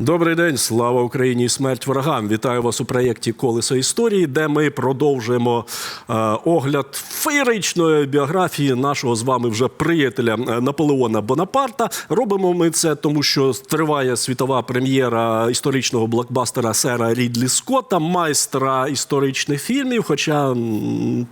Добрий день, слава Україні і смерть ворогам. Вітаю вас у проєкті Колесо історії, де ми продовжуємо е, огляд феєричної біографії нашого з вами вже приятеля е, Наполеона Бонапарта. Робимо ми це, тому що триває світова прем'єра історичного блокбастера сера Рідлі Скотта, майстра історичних фільмів. Хоча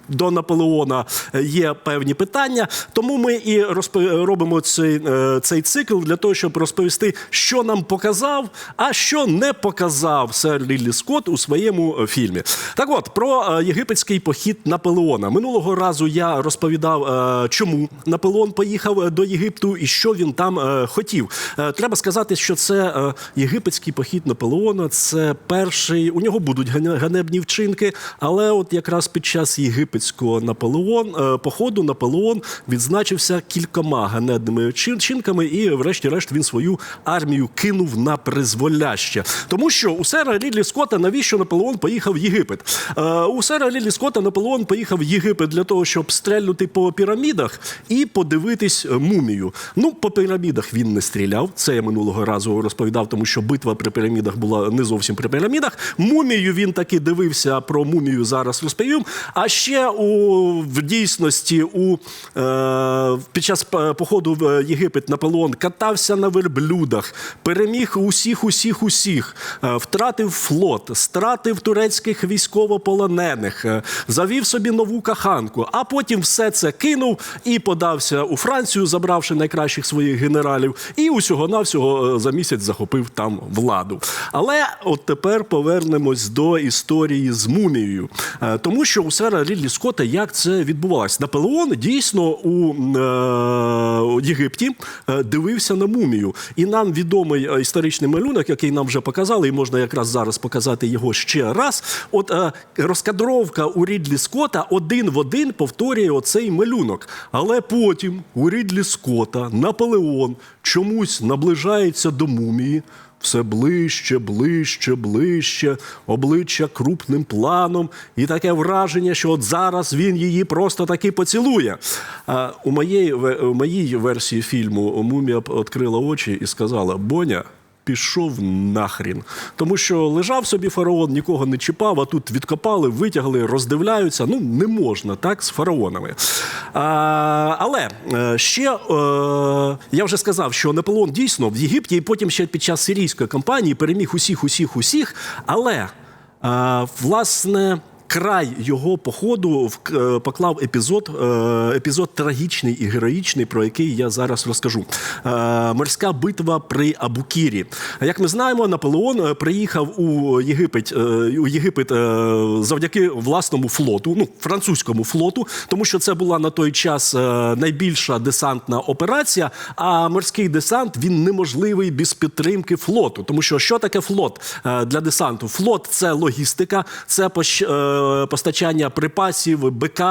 до Наполеона є певні питання. Тому ми і розпо- робимо цей, е, цей цикл для того, щоб розповісти, що нам показав, а що не показав сер Рідлі Скотт у своєму е, фільмі. Так от про е, єгипетський похід Наполеона. Минулого разу я розповідав, е, чому Наполеон поїхав до Єгипту і що він там хотів. Треба сказати, що це єгипетський похід Наполеона. Це перший. У нього будуть ганебні вчинки, але от якраз під час єгипетського Наполеон походу Наполеон відзначився кількома ганебними чин- вчинками, і, врешті-решт, він свою армію кинув на призволяще. Тому що у сера Рідлі Скотта навіщо Наполеон поїхав в Єгипет? Е, у сера Рідлі Скотта Наполеон поїхав в Єгипет для того, щоб стрельнути по пірамідах і подивитись е, мумію. Ну, по пірамідах він не стріляв. Це я минулого разу розповідав, тому що битва при пірамідах була не зовсім при пірамідах. Мумію він таки дивився про мумію. Зараз розповім. А ще у в дійсності у е, під час походу в Єгипет Наполеон катався на верблюдах, переміг усіх, усіх, усіх, е, втратив флот, стратив турецьких військовополонених, е, завів собі нову каханку, а потім все це кинув і подався у Францію, забравши найкращих своїх генералів, і усього навсього за місяць захопив там владу. Але от тепер повернемось до історії з мумією, Е, тому що у сера Рідлі Скотта як це відбувалось. Наполеон дійсно е, у Єгипті е, дивився на мумію, і нам відомий е, історичний малюнок, який нам вже показали, і можна якраз зараз показати його ще раз. От е, розкадровка у Рідлі Скотта один в один повторює оцей малюнок. Але потім у Рідлі Скотта Наполеон чомусь наближається до мумії. Все ближче, ближче, ближче, обличчя крупним планом, і таке враження, що от зараз він її просто таки поцілує. А у моєї, у моїй версії фільму Мумія відкрила очі і сказала: Боня. Пішов нахрін. Тому що лежав собі фараон, нікого не чіпав, а тут відкопали, витягли, роздивляються. Ну, не можна так з фараонами. А, але е, ще е, я вже сказав, що Наполеон дійсно в Єгипті і потім ще під час сирійської кампанії переміг усіх, усіх, усіх. Але е, власне. Край його походу е, поклав епізод, е, епізод трагічний і героїчний, про який я зараз розкажу. Е, Морська битва при Абукірі. Як ми знаємо, Наполеон приїхав у Єгипет, у Єгипет завдяки власному флоту, ну французькому флоту, тому що це була на той час найбільша десантна операція. А морський десант він неможливий без підтримки флоту. Тому що що таке флот для десанту? Флот це логістика, це пощ- постачання припасів, БК,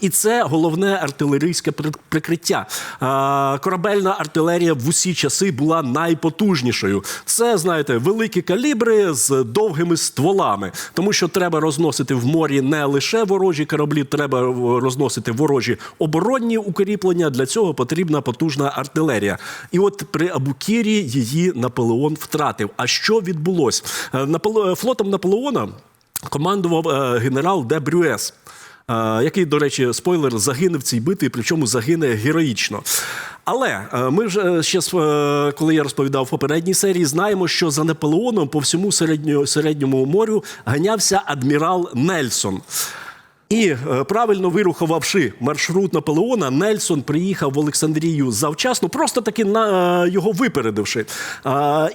і це головне артилерійське при- прикриття. Е, Корабельна артилерія в усі часи була найпотужнішою. Це, знаєте, великі калібри з довгими стволами, тому що треба розносити в морі не лише ворожі кораблі, треба е, розносити ворожі оборонні укріплення. Для цього потрібна потужна артилерія. І от при Абукірі її Наполеон втратив. А що відбулось? Е, Флотом Наполеона командував е, генерал Де Брюес. е, Який, до речі, спойлер, загине в цій битві, причому загине героїчно. Але е, ми вже ще, коли я розповідав в попередній серії, знаємо, що за Наполеоном по всьому середньо, середньому морю ганявся адмірал Нельсон. І е, правильно вирухувавши маршрут Наполеона, Нельсон приїхав в Олександрію завчасно, просто таки на е, його випередивши.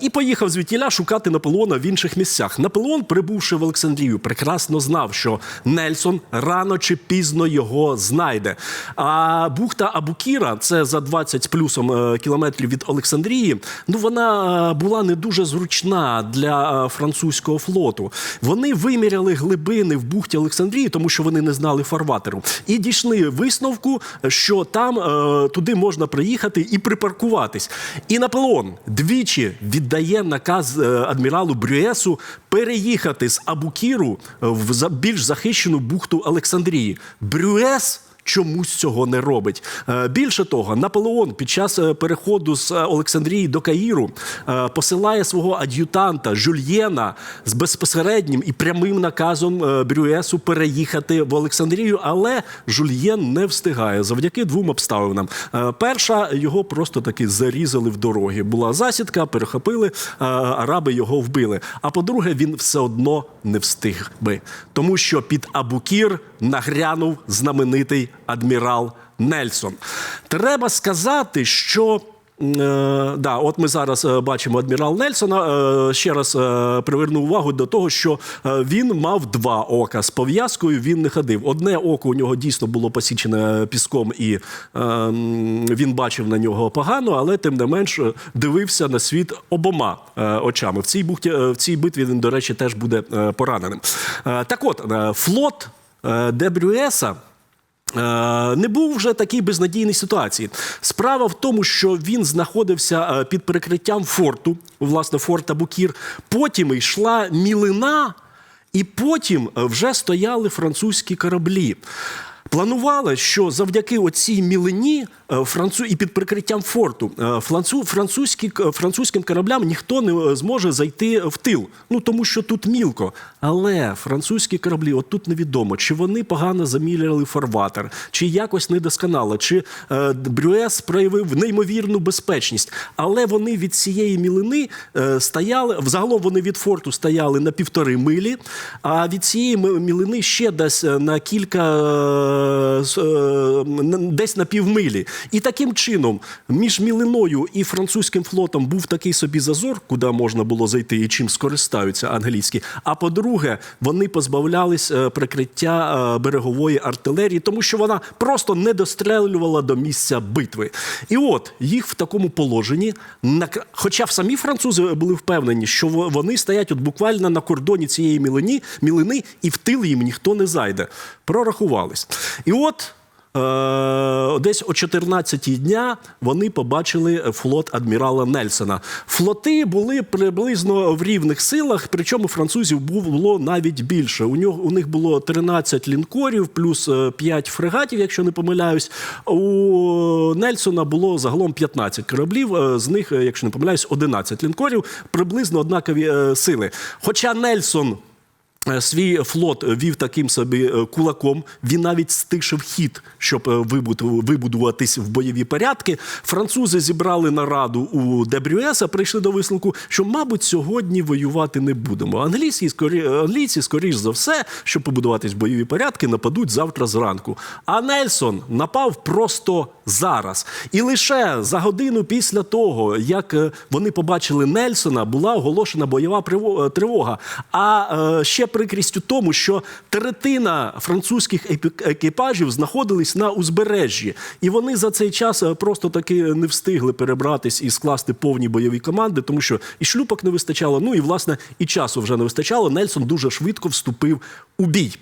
І поїхав звідтіля шукати Наполеона в інших місцях. Наполеон, прибувши в Олександрію, прекрасно знав, що Нельсон рано чи пізно його знайде. А бухта Абукіра, це за 20 з плюсом е, кілометрів від Олександрії. Ну вона була не дуже зручна для французького флоту. Вони виміряли глибини в бухті Олександрії, тому що вони не знали фарватеру, і дійшли висновку, що там е, туди можна приїхати і припаркуватись. І Наполеон двічі віддає наказ е, адміралу Брюесу переїхати з Абукіру в більш захищену бухту Олександрії. Брюес чомусь цього не робить. Е, Більше того, Наполеон під час е, переходу з е, Олександрії до Каїру посилає свого ад'ютанта Жюльєна з безпосереднім і прямим наказом Брюесу переїхати в Олександрію, але Жюльєн не встигає завдяки двом обставинам. Перша його просто таки зарізали в дорогі. Була засідка, перехопили, араби його вбили. А по-друге, він все одно не встиг би, тому що під Абукір нагрянув знаменитий адмірал Нельсон. Треба сказати, що. Е, да, от ми зараз е, бачимо адмірал Нельсона. Е, ще раз приверну увагу до того, що він мав два ока з пов'язкою. Він не ходив. Одне око у нього дійсно було посічене піском, і він бачив на нього погано, але тим не менш дивився на світ обома очами. В цій бухті в цій битві він, до речі, теж буде пораненим. Так, от флот де Брюеса. Е, Не був вже такій безнадійній ситуації. Справа в тому, що він знаходився е, під перекриттям форту, власне, форта Букір. Потім йшла мілина, і потім е, вже стояли французькі кораблі. Планували, що завдяки оцій мілині е, францу... і під прикриттям форту е, францу... французькі... французьким кораблям ніхто не е, зможе зайти в тил. Ну тому що тут мілко. Але французькі кораблі, от тут невідомо, чи вони погано заміряли фарватер, чи якось недосконало, чи е, Брюес проявив неймовірну безпечність. Але вони від цієї мілини е, стояли, взагалом вони від форту стояли на півтори милі, а від цієї мілини ще десь на кілька десь на півмилі. І таким чином між мілиною і французьким флотом був такий собі зазор, куди можна було зайти і чим скористаються англійські. А по-друге, вони позбавлялись е, прикриття е, берегової артилерії, тому що вона просто не дострелювала до місця битви. І от їх в такому положенні, хоча самі французи були впевнені, що вони стоять от буквально на кордоні цієї мілини, мілини, і в тил їм ніхто не зайде. Прорахувались. І от. Е, Десь о 14-й дня вони побачили флот адмірала Нельсона. Флоти були приблизно в рівних силах, причому французів було навіть більше. У нього у них було 13 лінкорів, плюс 5 фрегатів, якщо не помиляюсь. У Нельсона було загалом 15 кораблів. е, З них, е, якщо не помиляюсь, 11 лінкорів, приблизно однакові е, сили. Хоча Нельсон. Е, Свій флот вів таким собі е, кулаком. Він навіть стишив хід, щоб е, вибудуватись в бойові порядки. Французи зібрали нараду у Дебрюеса, прийшли до висновку, що, мабуть, сьогодні воювати не будемо. Англійці, скорі, англійці, скоріш за все, щоб побудуватись в бойові порядки, нападуть завтра зранку. А Нельсон напав просто зараз. І лише за годину після того, як вони побачили Нельсона, була оголошена бойова тривога. А ще прикрість у тому, що третина французьких екіпажів знаходились на узбережжі, і вони за цей час е, просто таки не встигли перебратись і скласти повні бойові команди, тому що і шлюпок не вистачало, ну і власне і часу вже не вистачало. Нельсон дуже швидко вступив у бій.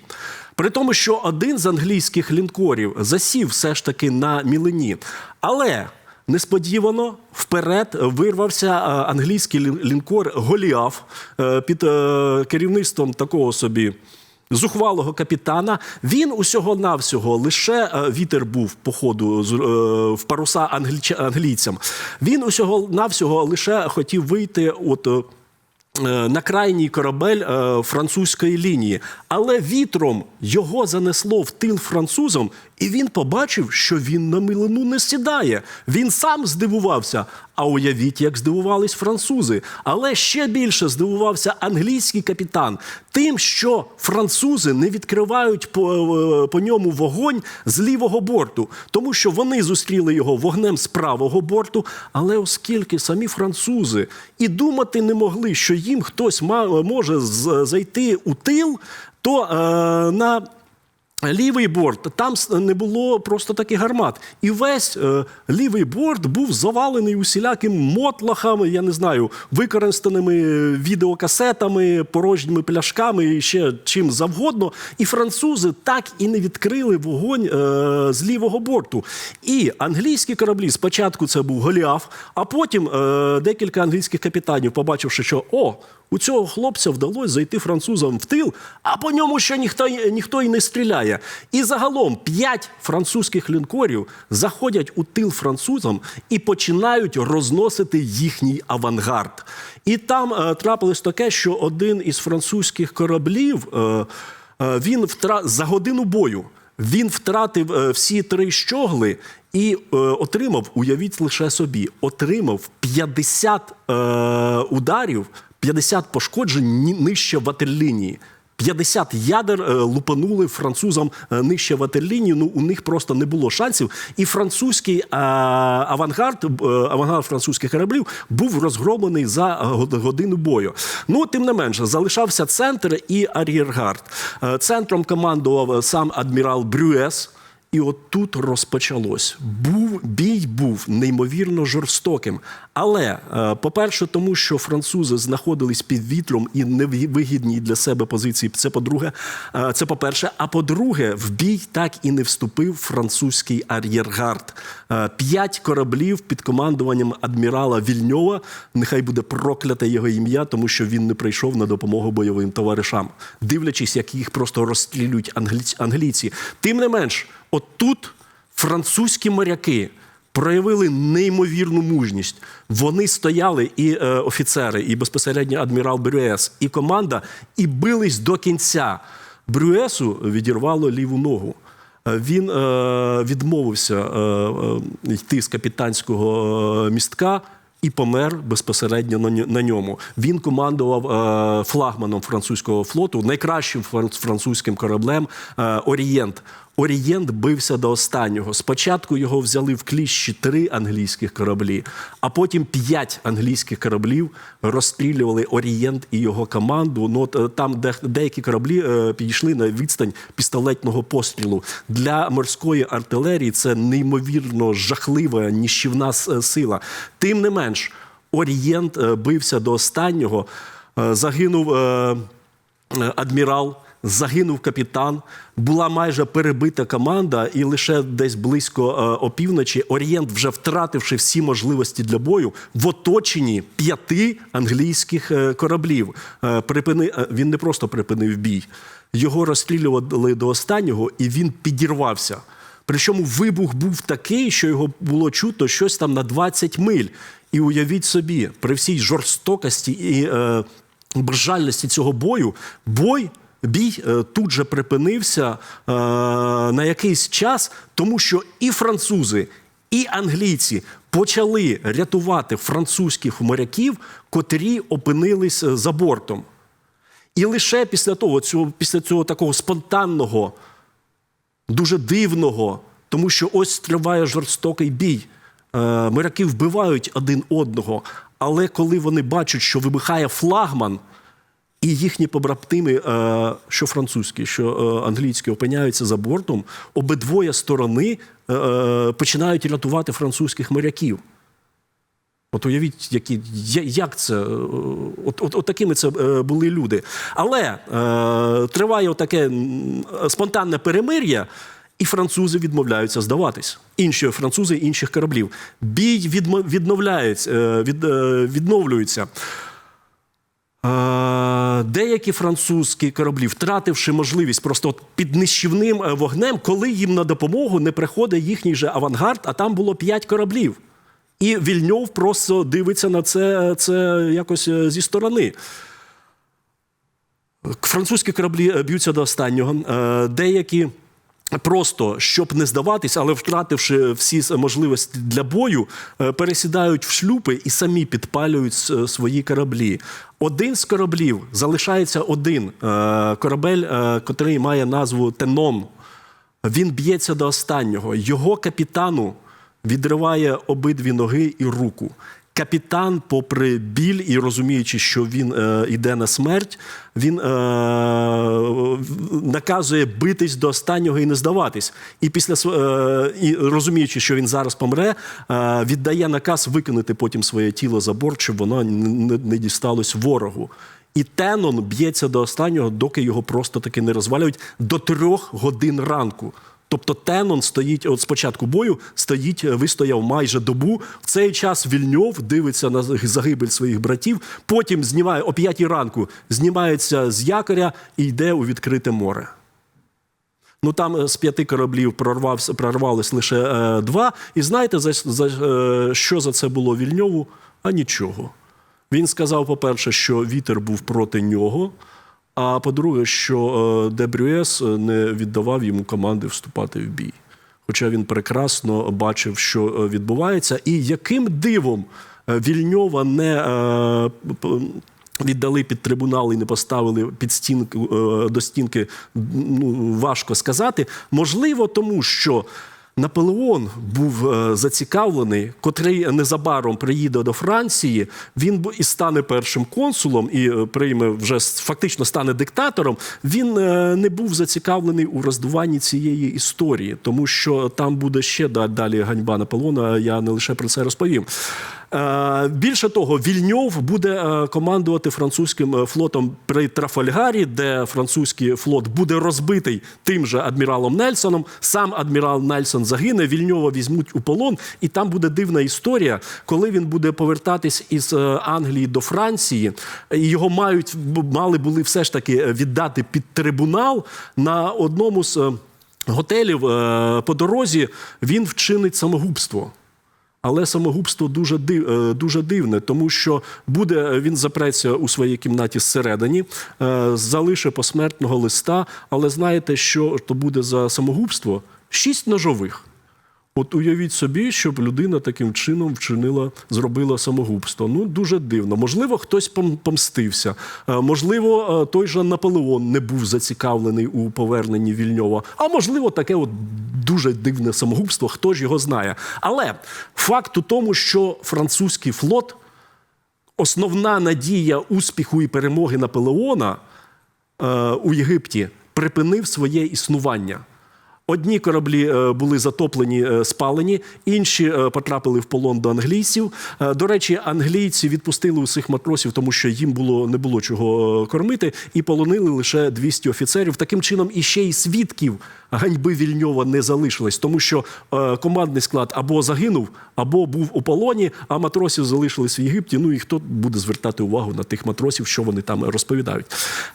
При тому, що один з англійських лінкорів засів все ж таки на мілині. Але несподівано вперед вирвався е, англійський лінкор Голіаф е, під е, керівництвом такого собі. Зухвалого капітана він усього навсього лише вітер був по ходу в паруса англійцям. Він усього навсього лише хотів вийти от. Е, на крайній корабель е, французької лінії. Але вітром його занесло в тил французам, і він побачив, що він на милину не сідає. Він сам здивувався. А уявіть, як здивувались французи. Але ще більше здивувався англійський капітан тим, що французи не відкривають по, е, по ньому вогонь з лівого борту, тому що вони зустріли його вогнем з правого борту. Але оскільки самі французи і думати не могли, що їм хтось може зайти у тил, то е, на Лівий борт там не було просто таких гармат. І весь е, лівий борт був завалений усіляким мотлахами, я не знаю, використаними відеокасетами, порожніми пляшками і ще чим завгодно. І французи так і не відкрили вогонь е, з лівого борту. І англійські кораблі спочатку це був Голіаф, а потім е, декілька англійських капітанів, побачивши, що о, у цього хлопця вдалося зайти французам в тил, а по ньому ще ніхто, ніхто і не стріляє. Немає. І загалом п'ять французьких лінкорів заходять у тил французам і починають розносити їхній авангард. І там е, трапилось таке, що один із французьких кораблів е, е, він втра... за годину бою. Він втратив е, всі три щогли і е, отримав, уявіть лише собі, отримав 50 е, ударів, 50 пошкоджень нижче ватерлінії. 50 ядер е, лупанули французам е, нижче ватерлінію. Ну у них просто не було шансів. І французький е, авангард, авангард французьких кораблів був розгромлений за годину бою. Ну тим не менше, залишався центр і ар'єргард. Центром командував сам адмірал Брюес. І от тут розпочалось. Був бій був неймовірно жорстоким. Але, е, по-перше, тому що французи знаходились під вітром і невигідній для себе позиції. Це по-друге, е, це по-перше. А по-друге, в бій так і не вступив французький ар'єргард. Е, П'ять кораблів під командуванням адмірала Вільньова. Нехай буде прокляте його ім'я, тому що він не прийшов на допомогу бойовим товаришам, дивлячись, як їх просто розстрілюють англійці. Тим не менш, от тут французькі моряки проявили неймовірну мужність. Вони стояли і е, офіцери, і безпосередньо адмірал Брюес, і команда, і бились до кінця. Брюесу відірвало ліву ногу. Е, Він е, відмовився е, е, йти з капітанського е, містка і помер безпосередньо на ньому. Він командував е, флагманом французького флоту, найкращим французьким кораблем е, Орієнт. Орієнт бився до останнього. Спочатку його взяли в кліщі три англійських кораблі, а потім п'ять англійських кораблів розстрілювали Орієнт і його команду. Ну е, там де деякі кораблі е, підійшли на відстань пістолетного пострілу. Для морської артилерії це неймовірно жахлива ніщівна сила. Тим не менш, Орієнт е, бився до останнього. Е, Загинув. е, Е, адмірал, загинув капітан, була майже перебита команда, і лише десь близько е, опівночі Орієнт, вже втративши всі можливості для бою, в оточенні п'яти англійських е, кораблів. Е, Припини... Він не просто припинив бій, його розстрілювали до останнього, і він підірвався. Причому вибух був такий, що його було чутно щось там на 20 миль. І уявіть собі, при всій жорстокості і е, безжальності цього бою, бой. Бій е, тут же припинився е, на якийсь час, тому що і французи, і англійці почали рятувати французьких моряків, котрі опинились е, за бортом. І лише після того, цього, після цього такого спонтанного дуже дивного, тому що ось триває жорстокий бій. Моряки вбивають один одного, але коли вони бачать, що вибухає флагман, і їхні побратими, е, що французькі, що е, англійські, опиняються за бортом, обидвоє сторони е, починають рятувати французьких моряків. От уявіть, які, як це, от, от, от такими це були люди. Але е, триває таке спонтанне перемир'я, і французи відмовляються здаватись. Інші французи інших кораблів. Бій відмо- відновляється, е, від, відновлюється. Деякі французькі кораблі, втративши можливість просто під нищівним е, вогнем, коли їм на допомогу не приходить їхній же авангард, а там було п'ять кораблів. І Вільньов просто дивиться на це, це якось е, зі сторони. Французькі кораблі е, б'ються до останнього. Деякі просто, щоб не здаватись, але втративши всі можливості для бою, е, пересідають в шлюпи і самі підпалюють свої кораблі. Один з кораблів залишається один е, корабель, е, котрий має назву Тенон. Він б'ється до останнього. Його капітану відриває обидві ноги і руку. Капітан, попри біль і розуміючи, що він е, йде на смерть, він е, наказує битись до останнього і не здаватись. І після е, і розуміючи, що він зараз помре, е, віддає наказ викинути потім своє тіло за борт, щоб воно не, не дісталось ворогу. І Тенон б'ється до останнього, доки його просто таки не розвалюють до трьох годин ранку. Тобто Тенон стоїть от з початку бою, стоїть, е, вистояв майже добу. В цей час Вільньов дивиться на загибель своїх братів. Потім знімає о п'ятій ранку, знімається з якоря і йде у відкрите море. Ну там е, з п'яти кораблів прорвався, прорвались лише е, два. І знаєте, за, за е, що за це було Вільньову? А нічого. Він сказав, по-перше, що вітер був проти нього. А по-друге, що е, Дебрюєс е, не віддавав йому команди вступати в бій. Хоча він прекрасно бачив, що е, відбувається, і яким дивом Вільньова не віддали під трибунал і не поставили під стінку до стінки, ну важко сказати. Можливо, тому що. Наполеон був е, зацікавлений, котрий незабаром приїде до Франції. Він і стане першим консулом, і е, прийме вже фактично стане диктатором. Він е, не був зацікавлений у роздуванні цієї історії, тому що там буде ще далі ганьба Наполеона. Я не лише про це розповім. Е, Більше того, Вільньов буде е, командувати французьким е, флотом при Трафальгарі, де французький флот буде розбитий тим же адміралом Нельсоном. Сам адмірал Нельсон загине, Вільньова візьмуть у полон, і там буде дивна історія, коли він буде повертатись із Англії до Франції. Його мають мали були все ж таки віддати під трибунал на одному з готелів по дорозі. Він вчинить самогубство. Але самогубство дуже див, е, дуже дивне, тому що буде він запреться у своїй кімнаті зсередині, е, залише посмертного листа. Але знаєте, що то буде за самогубство? Шість ножових. От уявіть собі, щоб людина таким чином вчинила, зробила самогубство. Ну дуже дивно. Можливо, хтось помстився. Е, Можливо, е, той же Наполеон не був зацікавлений у поверненні Вільньова. А можливо, таке от дуже дивне самогубство. Хто ж його знає? Але факт у тому, що французький флот, основна надія успіху і перемоги Наполеона е, у Єгипті припинив своє існування. Одні кораблі е, були затоплені, е, спалені, інші е, потрапили в полон до англійців. До речі, англійці відпустили усіх матросів, тому що їм було не було чого кормити, і полонили лише 200 офіцерів. Таким чином, і ще й свідків ганьби Вільньова не залишилось, тому що командний склад або загинув, або був у полоні, а матросів залишились в Єгипті. Ну і хто буде звертати увагу на тих матросів, що вони там розповідають?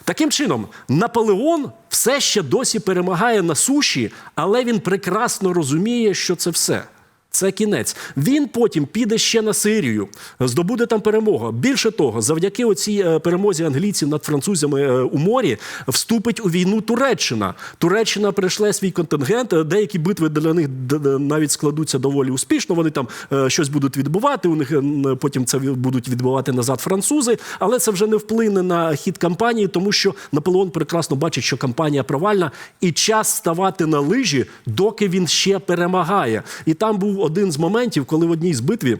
Таким чином, Наполеон все ще досі перемагає на суші, але він прекрасно розуміє, що це все. Це кінець. Він потім піде ще на Сирію, здобуде там перемогу. Більше того, завдяки оцій е, перемозі англійців над французами е, у морі вступить у війну Туреччина. Туреччина прийшла свій контингент. е, Деякі битви для них навіть складуться доволі успішно. Вони там щось будуть відбувати. У них потім це будуть відбивати назад французи, але це вже не вплине на хід кампанії, тому що Наполеон прекрасно бачить, що кампанія провальна, і час ставати на лижі, доки він ще перемагає. І там був один з моментів, коли в одній з битві.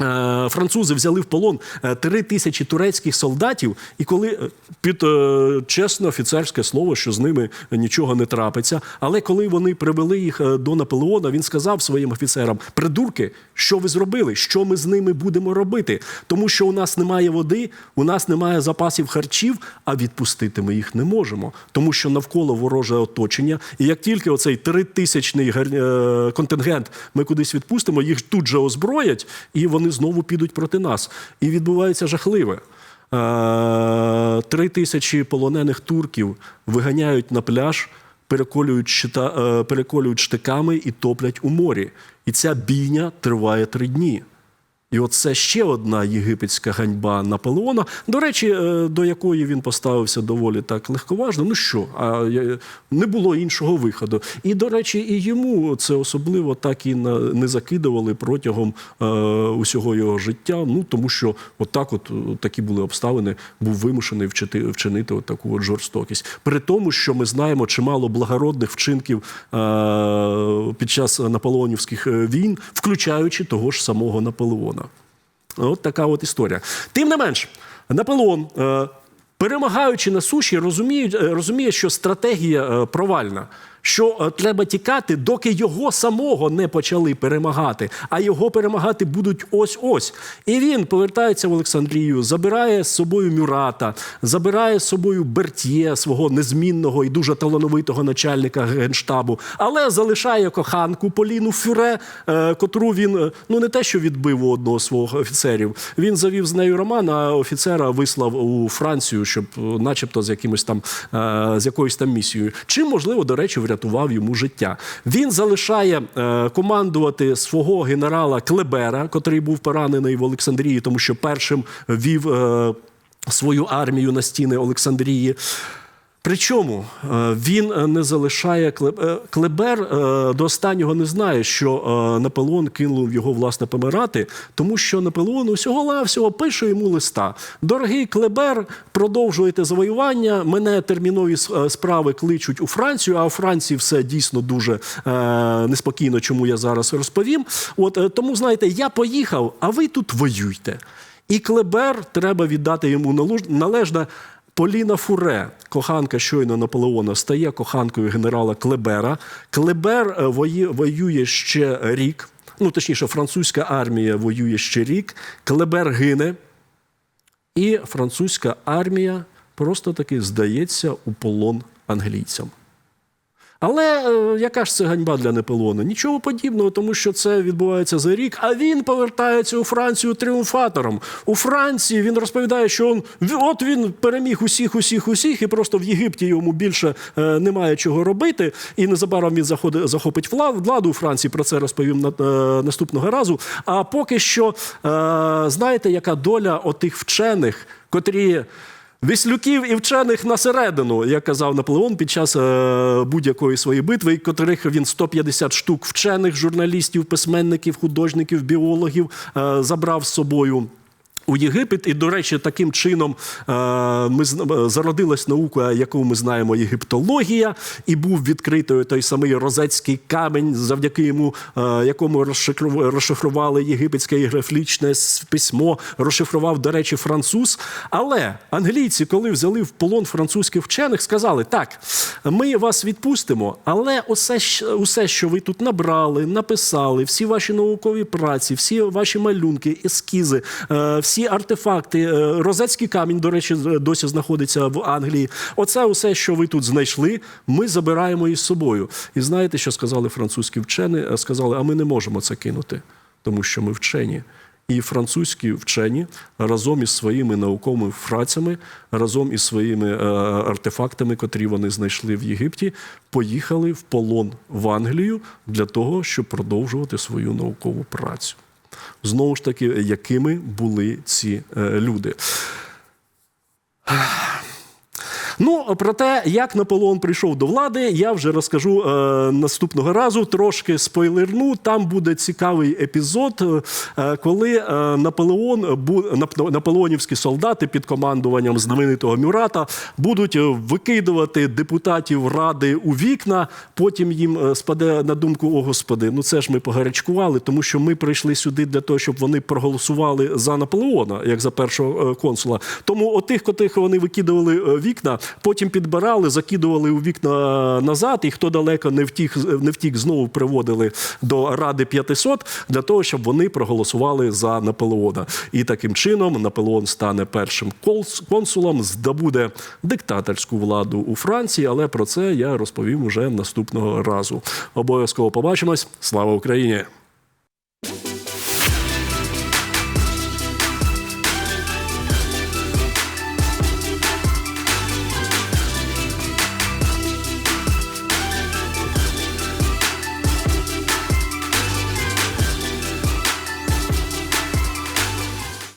Е, Французи взяли в полон е, три тисячі турецьких солдатів, і коли е, під чесне офіцерське слово, що з ними нічого не трапиться, але коли вони привели їх до Наполеона, він сказав своїм офіцерам: придурки, що ви зробили? Що ми з ними будемо робити? Тому що у нас немає води, у нас немає запасів харчів, а відпустити ми їх не можемо, тому що навколо вороже оточення. І як тільки оцей тритисячний контингент ми кудись відпустимо, їх тут же озброять, і вони знову підуть проти нас. І відбувається жахливе. Е, Три тисячі полонених турків виганяють на пляж, переколюють, щита, е, переколюють штиками і топлять у морі. І ця бійня триває три дні. І от це ще одна єгипетська ганьба Наполеона, до речі, е, до якої він поставився доволі так легковажно. Ну що, а не було іншого виходу. І, до речі, і йому це особливо так і не закидували протягом е, усього його життя. Ну тому що отак, от, е, такі були обставини, був вимушений вчити, вчинити от таку от жорстокість. При тому, що ми знаємо чимало благородних вчинків під час наполеонівських війн, включаючи того ж самого Наполеона. От така от історія. Тим не менш, Наполеон, е, перемагаючи на суші, розуміє, е, розуміє, що стратегія е, провальна. Що е, треба тікати, доки його самого не почали перемагати, а його перемагати будуть ось-ось. І він повертається в Олександрію, забирає з собою Мюрата, забирає з собою Бертьє, свого незмінного і дуже талановитого начальника генштабу, але залишає коханку Поліну Фюре, е, котру він е, ну не те, що відбив у одного з своїх офіцерів. Він завів з нею роман, а офіцера вислав у Францію, щоб, начебто, з якимось там з якоюсь там місією. Чим можливо, до речі, врятував йому життя. Він залишає е, командувати свого генерала Клебера, котрий був поранений в Олександрії, тому що першим вів е, свою армію на стіни Олександрії. Причому е, він е, не залишає е, Клебер до останнього не знає, що Наполеон кинув його власне помирати, тому що Наполеон усього лавсього пише йому листа: Дорогий Клебер, продовжуєте завоювання. Мене термінові справи кличуть у Францію, а у Франції все дійсно дуже неспокійно, чому я зараз розповім. От тому, знаєте, я поїхав, а ви тут воюйте. І Клебер треба віддати йому належне. Поліна Фуре, коханка щойно Наполеона, стає коханкою генерала Клебера. Клебер е, воює ще рік. Ну, точніше, французька армія воює ще рік. Клебер гине, і французька армія просто таки здається у полон англійцям. Але е, яка ж це ганьба для Наполеона? Нічого подібного, тому що це відбувається за рік. А він повертається у Францію тріумфатором. У Франції він розповідає, що он, от він переміг усіх, усіх, усіх, і просто в Єгипті йому більше е, немає чого робити. І незабаром він заходить, захопить владу у Франції. Про це розповім на, е, наступного разу. А поки що, е, знаєте, яка доля отих вчених, котрі. Віслюків і вчених на середину, як казав Наполеон під час е, будь-якої своєї битви, котрих він 150 штук вчених, журналістів, письменників, художників, біологів е, забрав з собою. У Єгипет, і, до речі, таким чином е, ми е, зародилась наука, яку ми знаємо, єгиптологія, і був відкритий той самий розецький камінь, завдяки йому, е, якому розшифру- розшифрували єгипетське іерогліфічне письмо, розшифрував, до речі, француз. Але англійці, коли взяли в полон французьких вчених, сказали: так, ми вас відпустимо, але усе, усе, що ви тут набрали, написали, всі ваші наукові праці, всі ваші малюнки, ескізи, е, всі артефакти, е, розецький камінь, до речі, досі знаходиться в Англії. Оце усе, що ви тут знайшли, ми забираємо із собою. І знаєте, що сказали французькі вчені? Е, Сказали, а ми не можемо це кинути, тому що ми вчені. І французькі вчені разом із своїми науковими працями, разом із своїми е, артефактами, котрі вони знайшли в Єгипті, поїхали в полон в Англію для того, щоб продовжувати свою наукову працю. Знову ж таки, якими були ці е, люди? Ну, про те, як Наполеон прийшов до влади, я вже розкажу е, наступного разу. Трошки спойлерну. Там буде цікавий епізод, е, коли е, Наполеон бу, нап- наполеонівські солдати під командуванням знаменитого Мюрата будуть е, викидувати депутатів ради у вікна. Потім їм е, спаде на думку: о господи, ну це ж ми погарячкували, тому що ми прийшли сюди для того, щоб вони проголосували за Наполеона, як за першого е, консула. Тому отих, котих вони викидували вікна, потім підбирали, закидували у вікна назад, і хто далеко не втік, не втік, знову приводили до Ради 500 для того, щоб вони проголосували за Наполеона. І таким чином Наполеон стане першим консулом, здобуде диктаторську владу у Франції, але про це я розповім уже наступного разу. Обов'язково побачимось. Слава Україні!